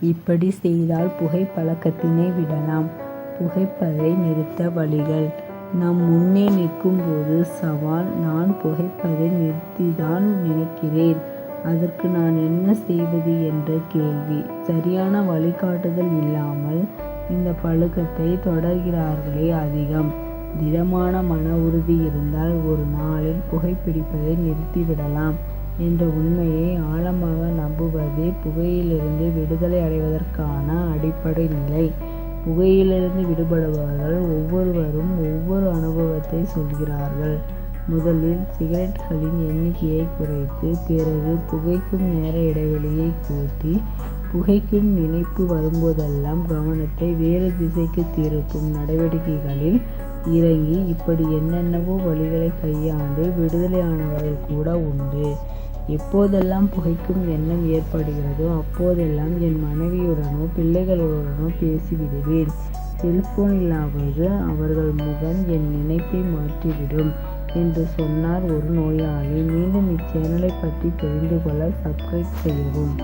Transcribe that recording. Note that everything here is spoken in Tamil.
இப்படி செய்தால் புகைப்பழக்கத்தினை விடலாம். புகைப்பதை நிறுத்த வழிகள் நம் முன்னே நிற்கும்போது சவால் நான் புகைப்பதை நிறுத்திதான் நினைக்கிறேன். அதற்கு நான் என்ன செய்வது என்ற கேள்வி. சரியான வழிகாட்டுதல் இல்லாமல் இந்த பழக்கத்தை தொடர்கிறார்களே அதிகம். திடமான மன உறுதி இருந்தால் ஒரு நாளில் புகைப்பிடிப்பதை நிறுத்திவிடலாம் என்ற உண்மையை ஆழமாக நம்புவதே புகையிலிருந்து விடுதலை அடைவதற்கான அடிப்படை நிலை. புகையிலிருந்து விடுபடுபவர்கள் ஒவ்வொருவரும் ஒவ்வொரு அனுபவத்தை சொல்கிறார்கள். முதலில் சிகரெட்களின் எண்ணிக்கையை குறைத்து பிறகு புகைக்கும் நேர இடைவெளியை கூட்டி புகைக்கும் நினைப்பு வரும்போதெல்லாம் கவனத்தை வேறு திசைக்கு திருப்பும் நடவடிக்கைகளில் இறங்கி இப்படி என்னென்னவோ வழிகளை கையாண்டு விடுதலையானவர்கள் கூட உண்டு. எப்போதெல்லாம் புகைக்கும் எண்ணம் ஏற்படுகிறதோ அப்போதெல்லாம் என் மனைவியுடனோ பிள்ளைகளுடனோ பேசிவிடுவேன். செல்போனிலாவது அவர்கள் முகம் என் நினைப்பை மாற்றிவிடும் என்று சொன்னார் ஒரு நோயாளி. மீண்டும் இச்சேனலை பற்றி தெரிந்து கொள்ள சப்ஸ்கிரைப் செய்யவும்.